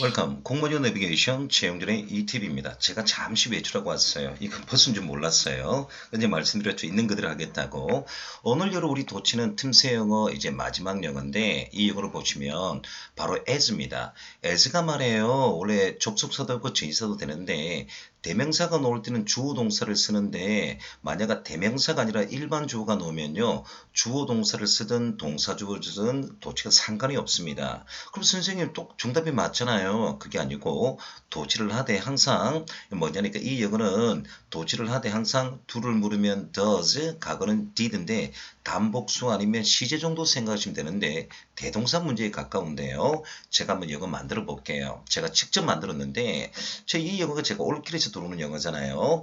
웰컴 공무원 내비게이션 최영준의 이팁입니다. 제가 잠시 외출하고 왔어요. 이건 벗은 줄 몰랐어요. 근데 말씀드렸죠. 있는 그대로 하겠다고. 오늘 여러 우리 도치는 틈새 영어 이제 마지막 영어인데 이 영어를 보시면 바로 as입니다. as가 말이에요. 원래 접속사도 없고 전치사도 되는데 대명사가 나올 때는 주어 동사를 쓰는데 만약에 대명사가 아니라 일반 주어가 나오면요. 주어 동사를 쓰든 동사 주어를 쓰든 도치가 상관이 없습니다. 그럼 선생님 또 정답이 맞잖아요. 그게 아니고 도치를 하되 항상 뭐냐니까 이 영어는 도치를 하되 항상 do를 물으면 does, 과거는 did인데 단복수 아니면 시제 정도 생각하시면 되는데 대동사 문제에 가까운데요. 제가 한번 영어 만들어 볼게요. 제가 직접 만들었는데 제 이 영어가 제가 올킬에서 들어오는 영어잖아요.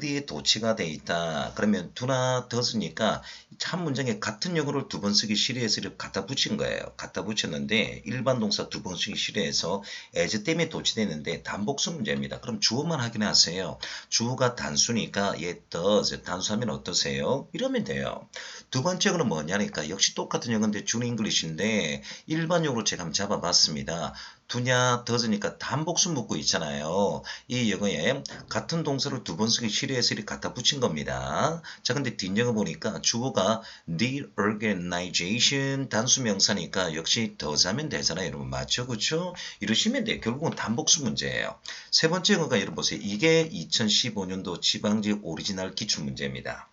뒤에 도치가 돼 있다. 그러면 do나 does니까 한 문장에 같은 영어를 두 번 쓰기 싫어해서 이렇게 갖다 붙인 거예요. 갖다 붙였는데 일반 동사 두 번 쓰기 싫어해서 as 때문에 도치되는데 단복수 문제입니다. 그럼 주어만 확인하세요. 주어가 단수니까 얘 does 단수하면 어떠세요? 이러면 돼요. 두 번째 거는 뭐냐니까 역시 똑같은 영어인데 준 잉글리시인데 일반적으로 제가 한번 잡아봤습니다. 두냐 더즈니까 단복수 묻고 있잖아요. 이 영어에 같은 동사를 두 번 쓰기 싫어해서 이렇게 갖다 붙인 겁니다. 자 근데 뒷영어 보니까 주어가 the organization 단수 명사니까 역시 더자면 되잖아요. 여러분 맞죠? 그렇죠? 이러시면 돼요. 결국은 단복수 문제예요. 세 번째 영어가 여러분 보세요. 이게 2015년도 지방직 오리지널 기출 문제입니다.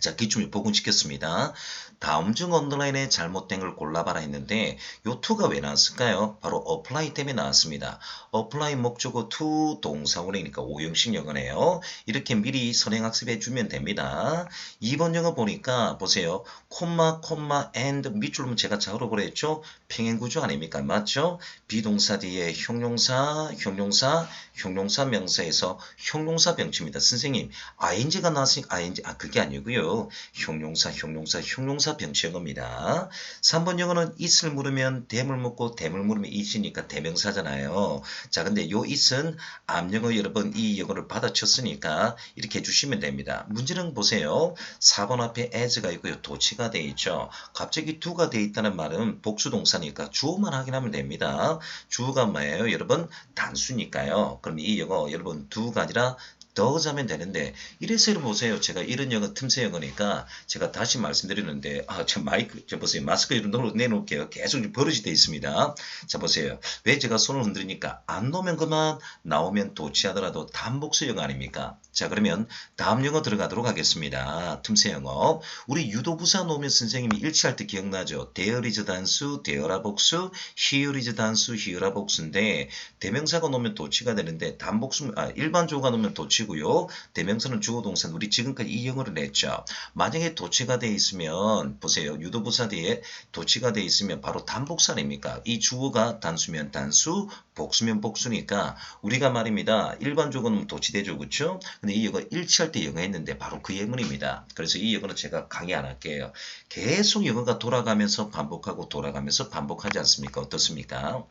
자, 기출을 복원시켰습니다. 다음 중 언더라인에 잘못된 걸 골라봐라 했는데 요 to가 왜 나왔을까요? 바로 apply 때문에 나왔습니다. apply 목적어 to 동사원이니까 오형식 영어네요. 이렇게 미리 선행학습해 주면 됩니다. 2번 영어 보니까 보세요. 콤마, 콤마, and 밑줄은 제가 작으로 그랬죠? 평행구조 아닙니까? 맞죠? 비동사 뒤에 형용사, 형용사, 형용사 명사에서 형용사 병치입니다. 선생님, ing가 나왔으니까 ing, 아, 그게 아니고요. 형용사, 형용사, 형용사 병치영어입니다. 3번 영어는 it을 물으면 대물 묻고 대물 물으면 it이니까 대명사잖아요. 자, 근데 요 it은 암영어 여러분 이 영어를 받아쳤으니까 이렇게 해주시면 됩니다. 문제는 보세요. 4번 앞에 as가 있고요. 도치가 돼 있죠. 갑자기 do가 돼 있다는 말은 복수동사니까 주어만 확인하면 됩니다. 주어가 뭐예요? 여러분 단수니까요. 그럼 이 영어 여러분 do가 아니라 더자면 되는데 이래서 보세요. 제가 이런 영어 틈새 영어니까 제가 다시 말씀드리는데 아 저 마이크 저 보세요. 마스크 이런 내놓을게요. 계속 버릇이 돼 있습니다. 자 보세요. 왜 제가 손을 흔들으니까 안 놓으면 그만 나오면 도치하더라도 단복수 영어 아닙니까? 자 그러면 다음 영어 들어가도록 하겠습니다. 틈새 영어. 우리 유도부사 놓으면 선생님이 일치할 때 기억나죠? is 단수, there라 복수, is 단수, here라 복수인데 대명사가 놓으면 도치가 되는데 단복수 아 일반 조가 놓으면 도치 고요. 대명사는 주어 동사 우리 지금까지 이 영어를 냈죠. 만약에 도치가 돼 있으면 보세요. 유도부사 뒤에 도치가 돼 있으면 바로 단복사 아닙니까? 이 주어가 단수면 단수, 복수면 복수니까 우리가 말입니다. 일반 조건 도치되죠. 그렇죠? 근데 이 영어 일치할 때 영어 했는데 바로 그 예문입니다. 그래서 이 영어는 제가 강의 안 할게요. 계속 영어가 돌아가면서 반복하고 돌아가면서 반복하지 않습니까? 어떻습니까?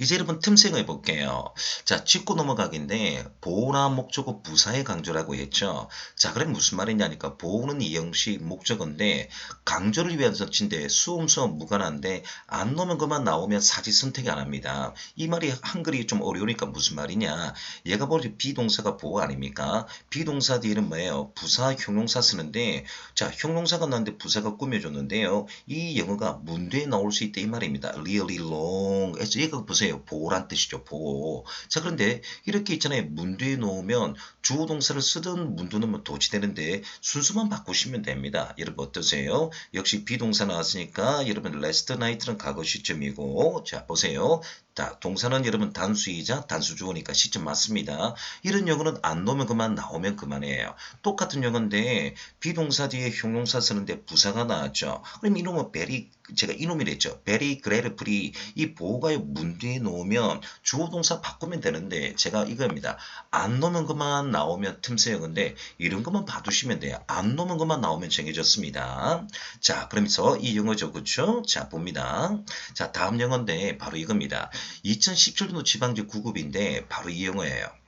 이제 여러분 틈새해 볼게요. 자, 짚고 넘어가기인데 보호나 목적어 부사의 강조라고 했죠. 자, 그럼 무슨 말이냐니까 보호는 이 형식 목적어인데 강조를 위한 조치인데 수음 수음 무관한데 안 넣으면 그만 나오면 사지 선택이 안 합니다. 이 말이 한글이 좀 어려우니까 무슨 말이냐? 얘가 보니 비동사가 보호 아닙니까? 비동사 뒤에는 뭐예요? 부사 형용사 쓰는데 자, 형용사가 나왔는데 부사가 꾸며줬는데요. 이 영어가 문제에 나올 수 있다 이 말입니다. really long. 얘가 보세요. 보세요. 보호란 뜻이죠. 보호. 자 그런데 이렇게 있잖아요. 문두에 놓으면 주어 동사를 쓰든 문두 넣으면 도치 되는데 순수만 바꾸시면 됩니다. 여러분 어떠세요? 역시 비동사 나왔으니까 여러분 last night는 과거 시점이고 자 보세요. 자, 동사는 여러분 단수이자 단수주어니까 시점 맞습니다. 이런 영어는 안 놓으면 그만 나오면 그만이에요. 똑같은 영어인데 비동사 뒤에 형용사 쓰는데 부사가 나왔죠. 그럼 이놈은 very 제가 이놈이랬죠. very gratefully 이 보호가의 문 뒤에 놓으면 주어 동사 바꾸면 되는데 제가 이겁니다. 안 놓으면 그만 나오면 틈새 영어인데 이런 것만 봐두시면 돼요. 안 놓으면 그만 나오면 정해졌습니다. 자, 그러면서 이 영어죠. 그렇죠? 자, 봅니다. 자, 다음 영어인데 바로 이겁니다. 2017년도 지방직 9급인데 바로 이 영어예요.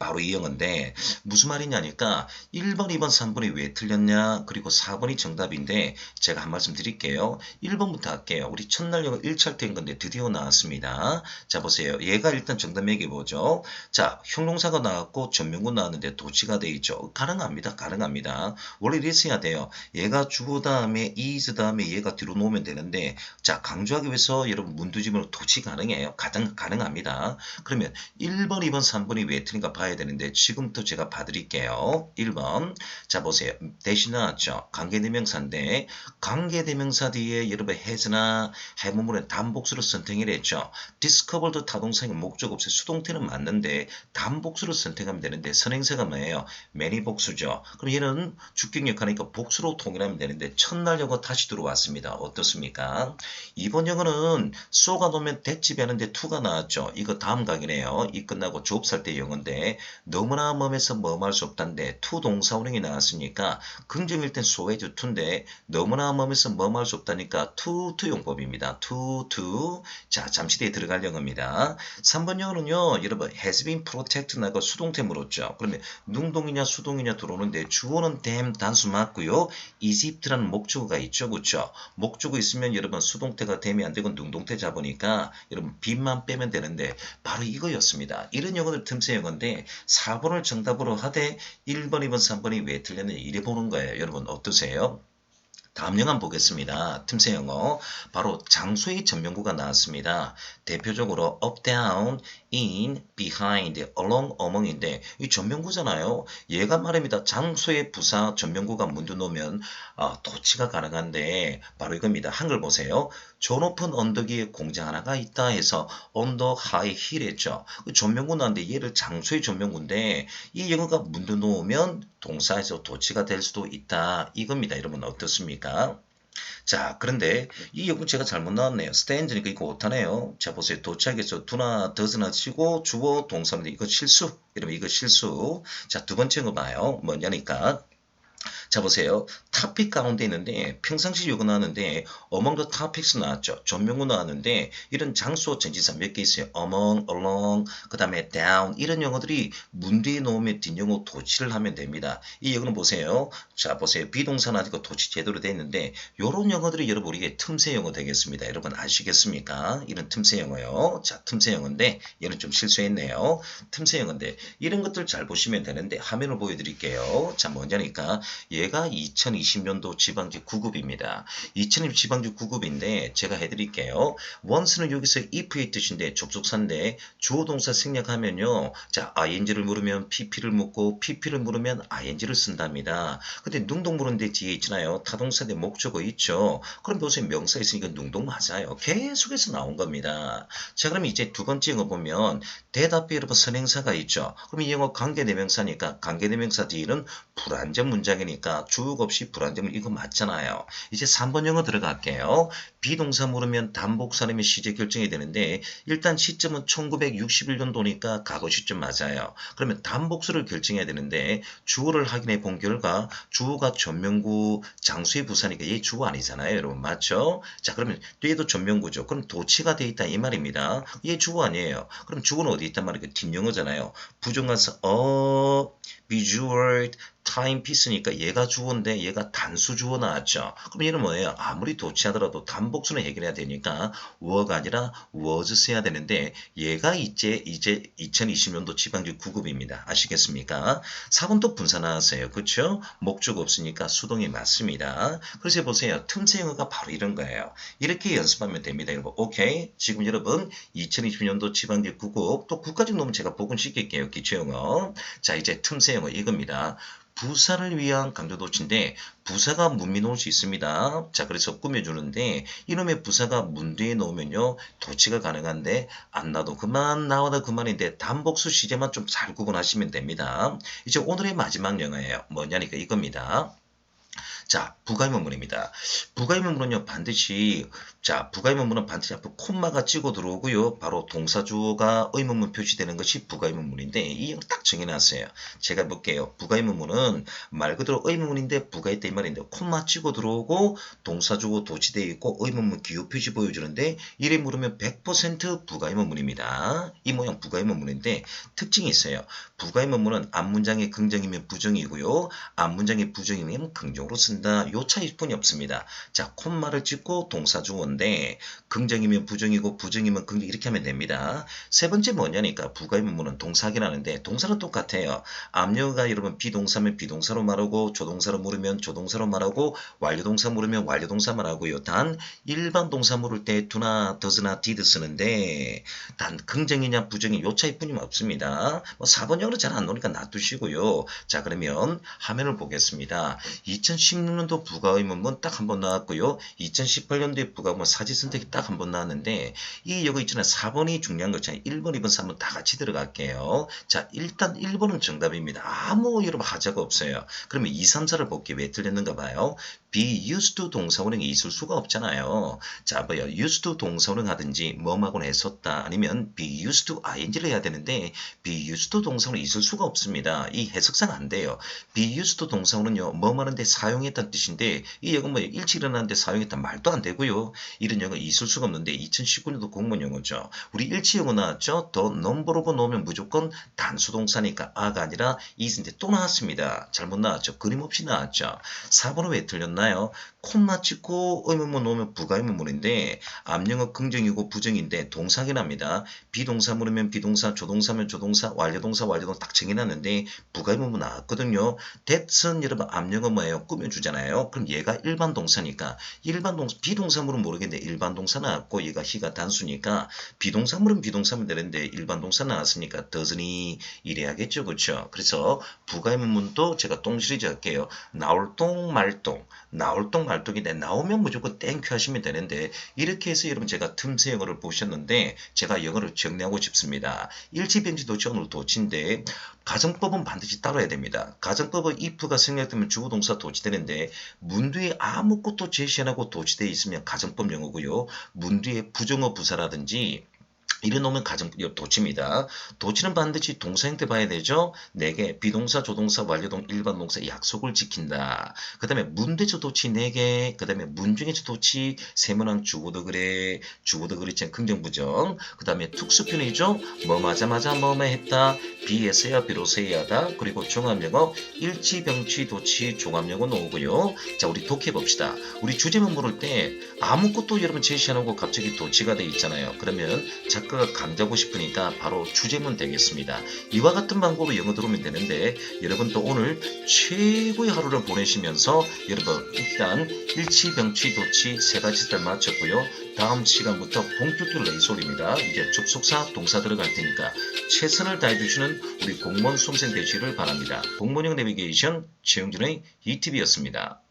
바로 이 영어인데 무슨 말이냐니까 1번, 2번, 3번이 왜 틀렸냐 그리고 4번이 정답인데 제가 한 말씀 드릴게요. 1번부터 할게요. 우리 첫날 영어 1차 때인 건데 드디어 나왔습니다. 자 보세요. 얘가 일단 정답 매겨보죠. 자 형용사가 나왔고 전명구 나왔는데 도치가 돼 있죠. 가능합니다. 가능합니다. 원래 이랬어야 돼요. 얘가 주어 다음에 is 다음에 얘가 뒤로 놓으면 되는데 자 강조하기 위해서 여러분 문두집으로 도치 가능해요. 가능, 가능합니다. 그러면 1번, 2번, 3번이 왜 틀린가 봐야 되는데 지금부터 제가 봐드릴게요. 1번 자 보세요. 대신 나왔죠. 관계대명사인데 관계대명사 뒤에 여러분 has나 해문물의 단복수로 선택을 했죠. discover도 타동사의 목적 없이 수동태는 맞는데 단복수로 선택하면 되는데 선행사가 뭐예요? many 복수죠. 그럼 얘는 주격역하니까 복수로 통일하면 되는데 첫날 영어 다시 들어왔습니다. 어떻습니까? 이번 영어는 쏘가 놓으면 대집이 하는데 투가 나왔죠. 이거 다음 각이네요. 이 끝나고 조업살 때 영어인데 너무나 멈에서 멈할 수 없다는데 투 동사 운행이 나왔으니까 긍정일 땐 소해주 투인데 너무나 멈에서 멈할 수 없다니까 투 투 용법입니다. 투 투. 자 잠시 뒤에 들어갈 영어입니다. 3번 영어는요. 여러분 has been protected 나고 수동태 물었죠. 그러면 능동이냐 수동이냐 들어오는데 주어는 댐 단수 맞고요. 이집트라는 목적어가 있죠. 그렇죠? 목적어 있으면 여러분 수동태가 댐이 안 되고 능동태 잡으니까 여러분 빈만 빼면 되는데 바로 이거였습니다. 이런 영어들 틈새 영어인데 4번을 정답으로 하되 1번, 2번, 3번이 왜 틀렸는지 이래 보는 거예요. 여러분 어떠세요? 영화 보겠습니다. 틈새 영어. 바로 장소의 전명구가 나왔습니다. 대표적으로 up, down, in, behind, along, among인데 이 전명구잖아요. 얘가 말입니다. 장소의 부사 전명구가 문두 놓으면 아, 도치가 가능한데 바로 이겁니다. 한글 보세요. 저 높은 언덕 위에 공장 하나가 있다 해서 언덕 하이 힐 했죠. 그 전명구 나왔는데 얘를 장소의 전명구인데 이 영어가 문두 놓으면 동사에서 도치가 될 수도 있다. 이겁니다. 여러분 어떻습니까? 자, 그런데 이 영구 제가 잘못 나왔네요. stand니까 이거 못하네요. 자, 보세요. 도착해서 두나, 더즈나 치고 주어 동사인데 이거 실수. 여러분 이거 실수. 자, 두 번째 거 봐요. 뭐냐니까. 자 보세요. 타픽 가운데 있는데 평상시 요구 나왔는데 among the topics 나왔죠. 전명구 나왔는데 이런 장소 전지사 몇 개 있어요. among, along, 그 다음에 down 이런 영어들이 문 뒤에 놓으면 뒷영어 도치를 하면 됩니다. 이 영어는 보세요. 자 보세요. 비동사 나지고 도치 제대로 돼 있는데 요런 영어들이 여러분 우리의 틈새 영어 되겠습니다. 여러분 아시겠습니까? 이런 틈새 영어요. 자 틈새 영어인데 얘는 좀 실수했네요. 틈새 영어인데 이런 것들 잘 보시면 되는데 화면을 보여드릴게요. 자 뭐냐니까 얘가 2020년도 지방직 9급입니다. 2020 지방직 9급인데 제가 해드릴게요. once는 여기서 if의 뜻인데 접속사인데 주어 동사 생략하면요. 자 ing를 물으면 pp를 묻고 pp를 물으면 ing를 쓴답니다. 근데 능동 물은데 뒤에 있잖아요. 타동사인데 목적어 있죠. 그럼 보세요. 명사 있으니까 능동 맞아요. 계속해서 나온 겁니다. 자 그럼 이제 두 번째 영어 보면 대답에 여러분 선행사가 있죠. 그럼 이 영어 관계대명사니까 관계대명사 뒤에는 불안전 문장이니까 주격 없이 불안정을 이거 맞잖아요. 이제 3번 영어 들어갈게요. 비동사 물으면 단복사람의 시제 결정이 되는데 일단 시점은 1961년도니까 과거 시점 맞아요. 그러면 단복수를 결정해야 되는데 주어를 확인해 본 결과 주어가 전명구 장수의 부사니까 얘 주어 아니잖아요. 여러분 맞죠? 자 그러면 뒤에도 전명구죠. 그럼 도치가 돼 있다 이 말입니다. 얘 주어 아니에요. 그럼 주어는 어디 있단 말이에요? 뒷영어잖아요. 부정관사 어 visual 타임피스니까 얘가 주어인데 얘가 단수 주어 나왔죠. 그럼 얘는 뭐예요? 아무리 도치하더라도 단복수는 해결해야 되니까 워가 아니라 was 써야 되는데 얘가 이제 이제 2020년도 지방직 9급입니다. 아시겠습니까? 4번 또 분사 나왔어요. 그렇죠? 목적 없으니까 수동이 맞습니다. 그래서 보세요. 틈새 영어가 바로 이런 거예요. 이렇게 연습하면 됩니다. 여러분. 오케이? 지금 여러분 2020년도 지방직 9급 또 국가직 놈은 제가 복원시킬게요. 기초영어. 자 이제 틈새 영어 이겁니다. 부사를 위한 강조도치인데 부사가 문미 놓을 수 있습니다. 자 그래서 꾸며주는데 이놈의 부사가 문 뒤에 놓으면요 도치가 가능한데 안 나도 그만 나와도 그만인데 단복수 시제만 좀 잘 구분하시면 됩니다. 이제 오늘의 마지막 영어예요. 뭐냐니까 이겁니다. 자, 부가의문문입니다. 부가의문문은요, 반드시, 자, 부가의문문은 반드시 앞으로 콤마가 찍어 들어오고요. 바로 동사주어가 의문문 표시되는 것이 부가의문문인데, 이 영어 딱 정해놨어요. 제가 볼게요. 부가의문문은 말 그대로 의문문인데 부가 있다 이 말인데, 콤마 찍어 들어오고, 동사주어 도치되어 있고, 의문문 기호 표시 보여주는데, 이래 물으면 100% 부가의문문입니다. 이 모양 부가의문문인데, 특징이 있어요. 부가의 문문은 앞문장이 긍정이면 부정이고요. 앞문장이 부정이면 긍정으로 쓴다. 요 차이뿐이 없습니다. 자, 콤마를 찍고 동사 주어인데 긍정이면 부정이고 부정이면 긍정 이렇게 하면 됩니다. 세 번째 뭐냐니까 부가의 문문은 동사긴 하는데 동사는 똑같아요. 앞녀가 여러분 비동사면 비동사로 말하고 조동사로 물으면 조동사로 말하고 완료동사 물으면 완료동사 말하고요. 단 일반 동사 물을 때 do나 does나 did 쓰는데 단 긍정이냐 부정이 요 차이뿐이 없습니다. 뭐 4번 영어로 잘안 나오니까 놔두시고요. 자 그러면 화면을 보겠습니다. 2016년도 부가의 문문 딱 한 번 나왔고요. 2018년도에 부가문 사지 선택이 딱 한 번 나왔는데 이 여기 있잖아요. 4번이 중요한 거잖아요. 1번, 2번, 3번 다 같이 들어갈게요. 자 일단 1번은 정답입니다. 아무 여러분 하자가 없어요. 그러면 2, 3, 4를 볼게 왜 틀렸는가 봐요. be used to 동사원형이 있을 수가 없잖아요. 자, 뭐요? used to 동사원형 하든지 뭐하고는 했었다. 아니면 be used to ing를 해야 되는데 be used to 동사원은 있을 수가 없습니다. 이 해석상 안 돼요. be used to 동사원은요. 뭐 하는데 사용했다는 뜻인데 이 여건 뭐 일치 일어나는데 사용했단 말도 안 되고요. 이런 영어 있을 수가 없는데 2019년도 공무원 영어죠. 우리 일치 영어 나왔죠? 더 넘버로버 놓으면 무조건 단수 동사니까 아가 아니라 is인데 또 나왔습니다. 잘못 나왔죠. 그림 없이 나왔죠. 4번은 왜 틀렸나요? 콤마 찍고 의문문 놓으면 부가의문문인데 앞영어 긍정이고 부정인데 동사긴 합니다. 비동사 물으면 비동사, 조동사면 조동사, 완료동사, 완료동 딱 정해놨는데 부가의문문 나왔거든요. that은 여러분 앞영어 뭐예요? 꾸며주잖아요. 그럼 얘가 일반 동사니까 일반 동사, 비동사 물은 모르겠는데 일반 동사 나왔고 얘가 희가 단수니까 비동사 물은 비동사면 되는데 일반 동사 나왔으니까 doesn't 이래야겠죠. 그렇죠? 그래서 부가의문문도 제가 똥 시리즈 할게요. 나올 똥 말똥 나올 똥 말똥인데 나오면 무조건 땡큐 하시면 되는데 이렇게 해서 여러분 제가 틈새 영어를 보셨는데 제가 영어를 정리하고 싶습니다. 일치변지 도치 오늘 도치인데 가정법은 반드시 따라야 됩니다. 가정법은 if가 생략되면 주어동사 도치되는데 문 뒤에 아무것도 제시 안 하고 도치되어 있으면 가정법 영어고요. 문 뒤에 부정어 부사라든지 이래 놓으면 가정 도치입니다. 도치는 반드시 동사 형 태 봐야 되죠. 4개 비동사, 조동사, 완료동, 일반 동사 약속을 지킨다. 그 다음에 문대조 도치 4개 그 다음에 문중에조 도치 세문항 주고도 그래 주고도 그랬지 긍정부정 그 다음에 특수편이죠. 뭐 맞아 맞아 뭐뭐 했다 비에서야 비로소 해야 하다 그리고 종합영어 일치병치 도치 종합영어 나오고요. 자 우리 독해 봅시다. 우리 주제문 물을 때 아무것도 여러분 제시 안 하고 갑자기 도치가 돼 있잖아요. 그러면 작 가가 강조하고 싶으니까 바로 주제문 되겠습니다. 이와 같은 방법으로 영어 들어오면 되는데 여러분도 오늘 최고의 하루를 보내시면서 여러분 일단 일치 병치 도치 세 가지 잘 맞췄고요. 다음 시간부터 본격적으로 레이솔입니다. 이제 접속사 동사 들어갈 테니까 최선을 다해주시는 우리 공무원 수험생 되시기를 바랍니다. 공무원형 내비게이션 최영준의 ETV였습니다.